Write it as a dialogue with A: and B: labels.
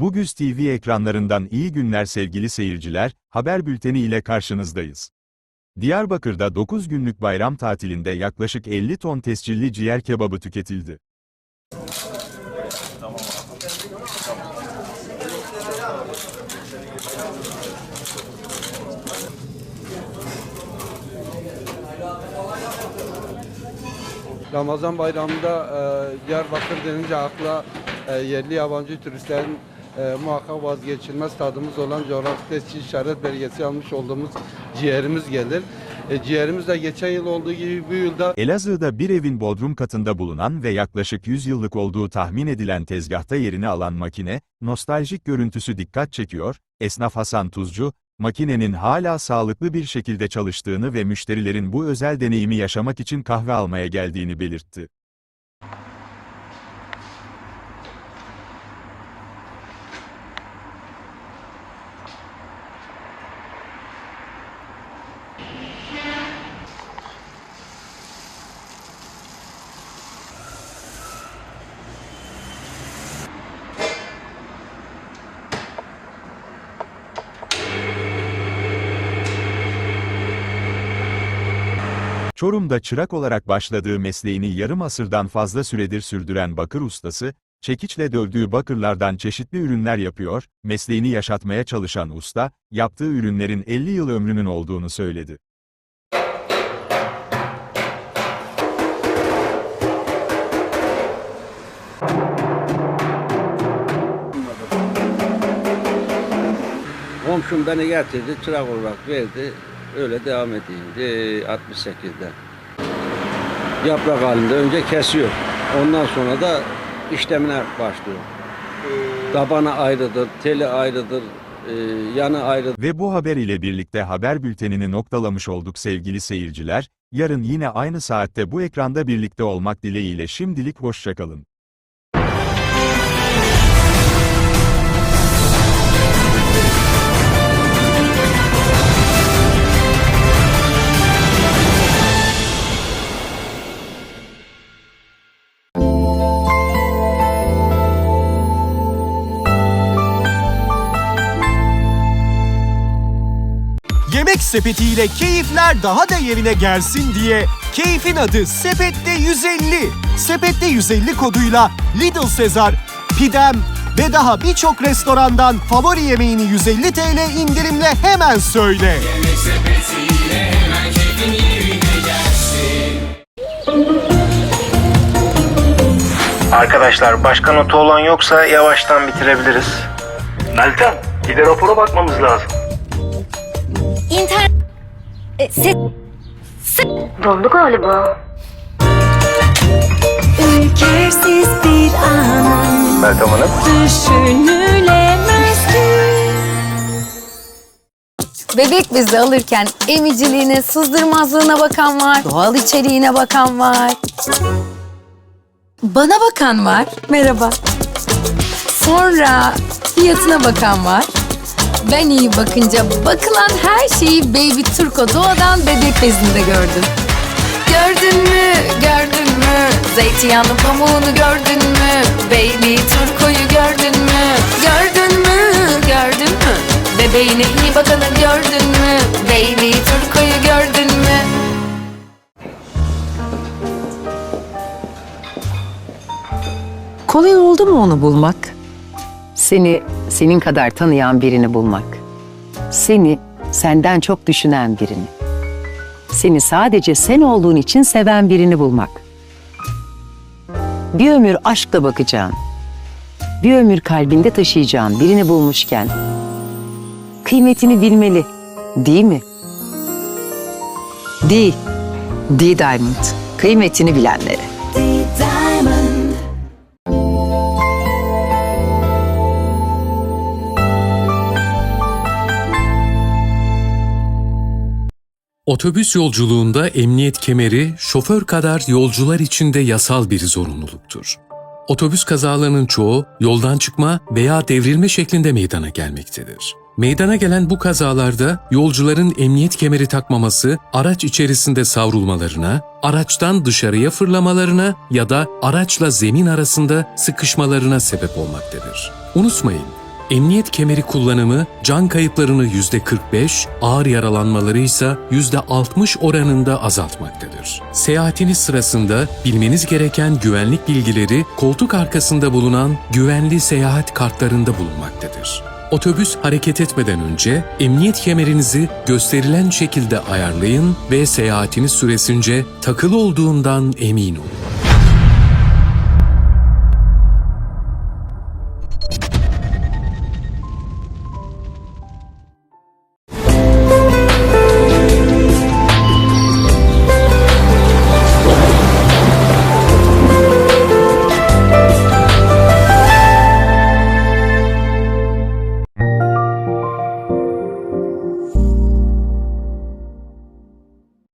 A: Ogüz TV ekranlarından iyi günler sevgili seyirciler, haber bülteni ile karşınızdayız. Diyarbakır'da 9 günlük bayram tatilinde yaklaşık 50 ton tescilli ciğer kebabı tüketildi.
B: Ramazan bayramında e, Diyarbakır denince akla e, yerli yabancı turistlerin e, muhakkak vazgeçilmez tadımız olan coğrafi tescil işaret belgesi almış olduğumuz ciğerimiz gelir. E, ciğerimiz de geçen yıl olduğu gibi bu yılda
A: Elazığ'da bir evin bodrum katında bulunan ve yaklaşık 100 yıllık olduğu tahmin edilen tezgahta yerini alan makine, nostaljik görüntüsü dikkat çekiyor, esnaf Hasan Tuzcu, makinenin hala sağlıklı bir şekilde çalıştığını ve müşterilerin bu özel deneyimi yaşamak için kahve almaya geldiğini belirtti. Çorum'da çırak olarak başladığı mesleğini yarım asırdan fazla süredir sürdüren bakır ustası, çekiçle dövdüğü bakırlardan çeşitli ürünler yapıyor, mesleğini yaşatmaya çalışan usta, yaptığı ürünlerin 50 yıl ömrünün olduğunu söyledi.
C: Komşum beni getirdi, çırak olarak verdi. Öyle devam edeyim. Ee, 68'de. Yaprak halinde önce kesiyor. Ondan sonra da işlemine başlıyor. Tabana ayrıdır, teli ayrıdır, e, yanı ayrıdır.
A: Ve bu haber ile birlikte haber bültenini noktalamış olduk sevgili seyirciler, yarın yine aynı saatte bu ekranda birlikte olmak dileğiyle şimdilik hoşçakalın.
D: Sepetiyle keyifler daha da yerine gelsin diye keyfin adı Sepette 150. Sepette 150 koduyla Lidl Sezar, Pidem ve daha birçok restorandan favori yemeğini 150 TL indirimle hemen söyle.
E: Arkadaşlar başka notu olan yoksa yavaştan bitirebiliriz.
F: Meltem, bir de rapora bakmamız lazım.
G: İnter... E, se...
H: Dondu galiba.
G: Ülkersiz bir anın
E: Meltem Hanım.
G: düşünülemez ki. Bebek bezi alırken emiciliğine, sızdırmazlığına bakan var, doğal içeriğine bakan var. Bana bakan var, merhaba. Sonra fiyatına bakan var. Ben iyi bakınca bakılan her şeyi Baby Turco Doğa'dan bebek bezinde gördüm. Gördün mü, gördün mü? Zeytinyağlı pamuğunu gördün mü? Baby Turco'yu gördün mü? Gördün mü, gördün mü? Bebeğine iyi bakanı gördün mü? Baby Turco'yu gördün mü?
I: Kolay oldu mu onu bulmak? Seni senin kadar tanıyan birini bulmak. Seni senden çok düşünen birini. Seni sadece sen olduğun için seven birini bulmak. Bir ömür aşkla bakacağın, bir ömür kalbinde taşıyacağın birini bulmuşken kıymetini bilmeli, değil mi? Değil. Değil Diamond. Kıymetini bilenlere.
J: Otobüs yolculuğunda emniyet kemeri şoför kadar yolcular için de yasal bir zorunluluktur. Otobüs kazalarının çoğu yoldan çıkma veya devrilme şeklinde meydana gelmektedir. Meydana gelen bu kazalarda yolcuların emniyet kemeri takmaması araç içerisinde savrulmalarına, araçtan dışarıya fırlamalarına ya da araçla zemin arasında sıkışmalarına sebep olmaktadır. Unutmayın, Emniyet kemeri kullanımı can kayıplarını %45, ağır yaralanmaları ise %60 oranında azaltmaktadır. Seyahatiniz sırasında bilmeniz gereken güvenlik bilgileri koltuk arkasında bulunan güvenli seyahat kartlarında bulunmaktadır. Otobüs hareket etmeden önce emniyet kemerinizi gösterilen şekilde ayarlayın ve seyahatiniz süresince takılı olduğundan emin olun.